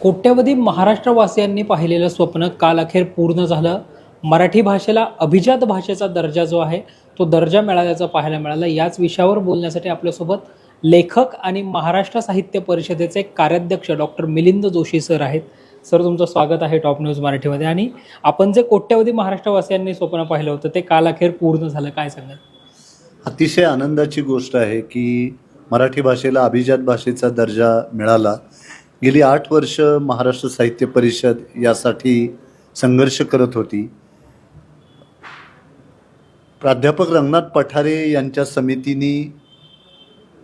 कोट्यवधी महाराष्ट्रवासियांनी पाहिलेलं स्वप्न काल अखेर पूर्ण झालं. मराठी भाषेला अभिजात भाषेचा दर्जा जो आहे तो दर्जा मिळाल्याचा पाहायला मिळाला. याच विषयावर बोलण्यासाठी आपल्यासोबत लेखक आणि महाराष्ट्र साहित्य परिषदेचे कार्याध्यक्ष डॉक्टर मिलिंद जोशी सर आहेत. सर तुमचं स्वागत आहे टॉप न्यूज मराठीमध्ये. आणि आपण जे कोट्यवधी महाराष्ट्रवासियांनी स्वप्न पाहिलं होतं ते काल अखेर पूर्ण झालं. काय सांगाल? अतिशय आनंदाची गोष्ट आहे की मराठी भाषेला अभिजात भाषेचा दर्जा मिळाला. गेली आठ वर्ष महाराष्ट्र साहित्य परिषद यासाठी संघर्ष करत होती. प्राध्यापक रंगनाथ पठारे यांच्या समितीने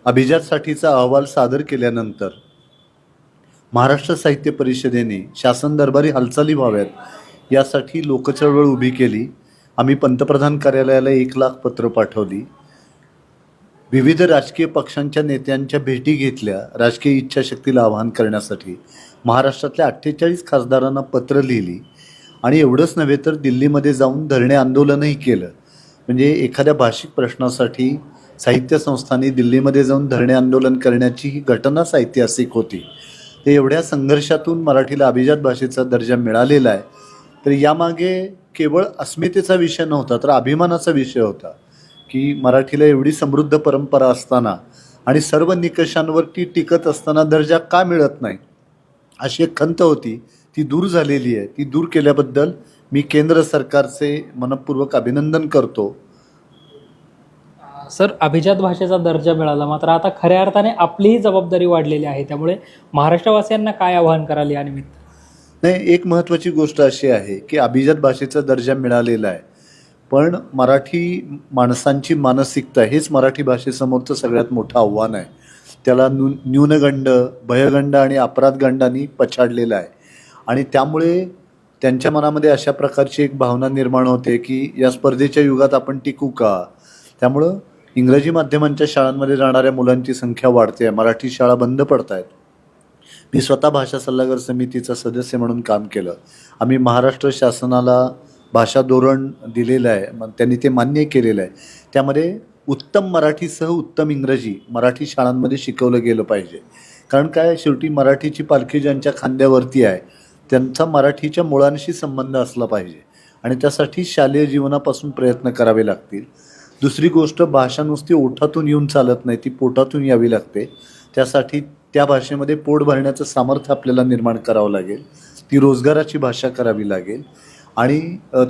अभिजातसाठीचा अहवाल सादर केल्यानंतर महाराष्ट्र साहित्य परिषदेने शासन दरबारी हालचाली व्हाव्यात यासाठी लोकचळवळ उभी केली. आम्ही पंतप्रधान कार्यालयाला एक लाख पत्र पाठवली. विविध राजकीय पक्षांच्या नेत्यांच्या भेटी घेतल्या राजकीय इच्छाशक्तीला आवाहन करण्यासाठी महाराष्ट्रातल्या अठ्ठेचाळीस खासदारांना पत्र लिहिली. आणि एवढंच नव्हे तर दिल्लीमध्ये जाऊन धरणे आंदोलनही केलं. म्हणजे एखाद्या भाषिक प्रश्नासाठी साहित्य संस्थांनी दिल्लीमध्ये जाऊन धरणे आंदोलन करण्याची ही घटनाच ऐतिहासिक होती. ते एवढ्या संघर्षातून मराठीला अभिजात भाषेचा दर्जा मिळालेला आहे. तर यामागे केवळ अस्मितेचा विषय नव्हता तर अभिमानाचा विषय होता. की मराठीला एवढी समृद्ध परंपरा असताना आणि सर्व निकषांवर ती टिकत असताना दर्जा का मिळत नाही? अशी एक खंत होती. ती दूर झालेली आहे. ती दूर केल्याबद्दल मी केंद्र सरकारचे मनपूर्वक अभिनंदन करतो. सर अभिजात भाषेचा दर्जा मिळाला मात्र आता खऱ्या अर्थाने आपलीही जबाबदारी वाढलेली आहे. त्यामुळे महाराष्ट्रवासियांना काय आवाहन कराल या निमित्त? नाही एक महत्त्वाची गोष्ट अशी आहे की अभिजात भाषेचा दर्जा मिळालेला आहे. पण मराठी माणसांची मानसिकता हेच मराठी भाषेसमोरचं सगळ्यात मोठं आव्हान आहे. त्याला न्यू न्यूनगंड भयगंड आणि अपराधगंडांनी पछाडलेलं आहे. आणि त्यामुळे त्यांच्या मनामध्ये अशा प्रकारची एक भावना निर्माण होते की या स्पर्धेच्या युगात आपण टिकू का? त्यामुळं इंग्रजी माध्यमांच्या शाळांमध्ये जाणाऱ्या मुलांची संख्या वाढते. आहे मराठी शाळा बंद पडत आहेत मी स्वतः भाषा सल्लागार समितीचा सदस्य म्हणून काम केलं. आम्ही महाराष्ट्र शासनाला भाषा धोरण दिलेलं आहे मग त्यांनी ते मान्य केलेलं आहे. त्यामध्ये उत्तम मराठीसह उत्तम इंग्रजी मराठी शाळांमध्ये शिकवलं गेलं पाहिजे. कारण काय शेवटी मराठीची पालखी ज्यांच्या खांद्यावरती आहे त्यांचा मराठीच्या मुळांशी संबंध असला पाहिजे. आणि त्यासाठी शालेय जीवनापासून प्रयत्न करावे लागतील. दुसरी गोष्ट भाषा नुसती ओठातून येऊन चालत नाही ती पोटातून यावी लागते. त्यासाठी त्या भाषेमध्ये पोट भरण्याचं सामर्थ्य आपल्याला निर्माण करावं लागेल. ती रोजगाराची भाषा करावी लागेल. आणि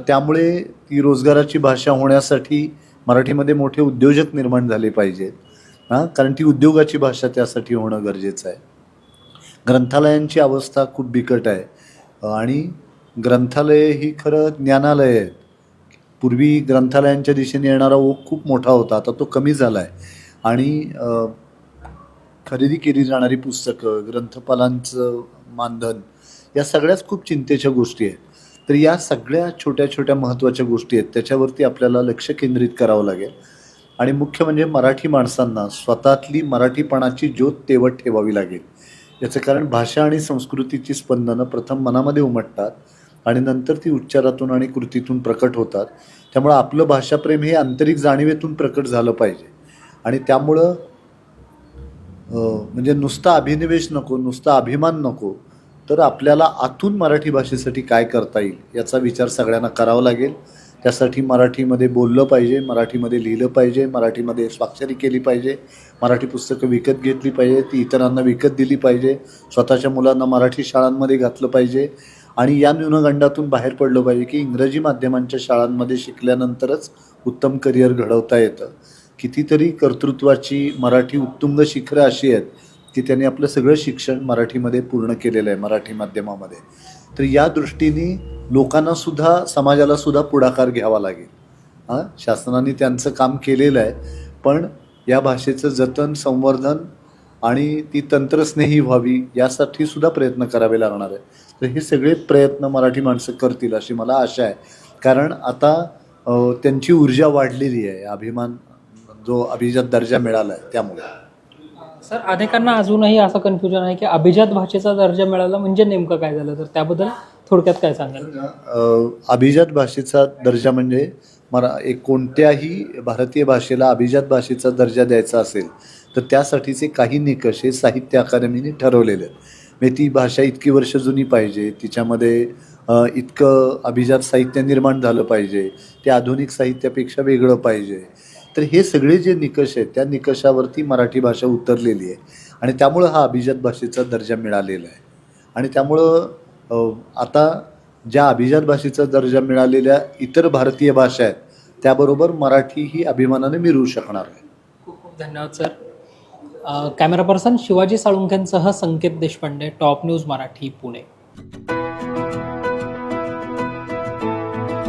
त्यामुळे ती रोजगाराची भाषा होण्यासाठी मराठीमध्ये मोठे उद्योजक निर्माण झाले पाहिजेत. हां कारण ती उद्योगाची भाषा त्यासाठी होणं गरजेचं आहे. ग्रंथालयांची अवस्था खूप बिकट आहे. आणि ग्रंथालये ही खरं ज्ञानालय आहेत पूर्वी ग्रंथालयांच्या दिशेने येणारा ओघ खूप मोठा होता. आता तो कमी झाला आहे आणि खरेदी केली जाणारी पुस्तकं ग्रंथपालांचं मानधन या सगळ्याच खूप चिंतेच्या गोष्टी आहेत. तर या सगळ्या छोट्या छोट्या महत्त्वाच्या गोष्टी आहेत त्याच्यावरती आपल्याला लक्ष केंद्रित करावं लागेल. आणि मुख्य म्हणजे मराठी माणसांना स्वतःतली मराठीपणाची ज्योत तेवत ठेवावी लागेल. याचं कारण भाषा आणि संस्कृतीची स्पंदनं प्रथम मनामध्ये उमटतात आणि नंतर ती उच्चारातून आणि कृतीतून प्रकट होतात. त्यामुळं आपलं भाषाप्रेम हे आंतरिक जाणीवेतून प्रकट झालं पाहिजे. आणि त्यामुळं म्हणजे नुसता अभिनिवेश नको नुसता अभिमान नको तर आपल्याला आतून मराठी भाषेसाठी काय करता येईल याचा विचार सगळ्यांना करावा लागेल. त्यासाठी मराठीमध्ये बोललं पाहिजे मराठीमध्ये लिहिलं पाहिजे मराठीमध्ये स्वाक्षरी केली पाहिजे मराठी पुस्तकं विकत घेतली पाहिजे ती इतरांना विकत दिली पाहिजे स्वतःच्या मुलांना मराठी शाळांमध्ये घातलं पाहिजे आणि या न्यूनगंडातून बाहेर पडलं पाहिजे की इंग्रजी माध्यमांच्या शाळांमध्ये शिकल्यानंतरच उत्तम करिअर घडवता येतं. कितीतरी कर्तृत्वाची मराठी उत्तुंग शिखरं अशी आहेत की त्यांनी आपलं सगळं शिक्षण मराठीमध्ये पूर्ण केलेलं आहे मराठी माध्यमामध्ये. तर या दृष्टीने लोकांना सुद्धा समाजाला सुद्धा पुढाकार घ्यावा लागेल. हां? शासनाने त्यांचं काम केलेलं आहे पण या भाषेचं जतन संवर्धन आणि ती तंत्रस्नेही व्हावी यासाठी सुद्धा प्रयत्न करावे लागणार आहे. तर हे सगळे प्रयत्न मराठी माणसं करतील अशी मला आशा आहे. कारण आता त्यांची ऊर्जा वाढलेली आहे. अभिमान जो अभिजात दर्जा मिळाला आहे त्यामुळे. सर अनेकांना अजूनही असं कन्फ्युजन आहे की अभिजात भाषेचा दर्जा मिळाला म्हणजे नेमकं काय झालं? तर त्याबद्दल थोडक्यात काय सांगाल? अभिजात भाषेचा दर्जा म्हणजे मरा एक कोणत्याही भारतीय भाषेला अभिजात भाषेचा दर्जा द्यायचा असेल तर त्यासाठीचे काही निकष हे साहित्य अकादमीने ठरवलेले आहेत. म्हणजे ती भाषा इतकी वर्ष जुनी पाहिजे तिच्यामध्ये इतकं अभिजात साहित्य निर्माण झालं पाहिजे ते आधुनिक साहित्यापेक्षा वेगळं पाहिजे. तर हे सगळे जे निकष आहेत त्या निकषावरती मराठी भाषा उतरलेली आहे. आणि त्यामुळं हा अभिजात भाषेचा दर्जा मिळालेला आहे. आणि त्यामुळं आता ज्या अभिजात भाषेचा दर्जा मिळालेल्या इतर भारतीय भाषा आहेत त्याबरोबर मराठी ही अभिमानाने मिळू शकणार आहे. खूप खूप धन्यवाद सर. कॅमेरा पर्सन शिवाजी साळुंख्यांसह संकेत देशपांडे टॉप न्यूज मराठी पुणे.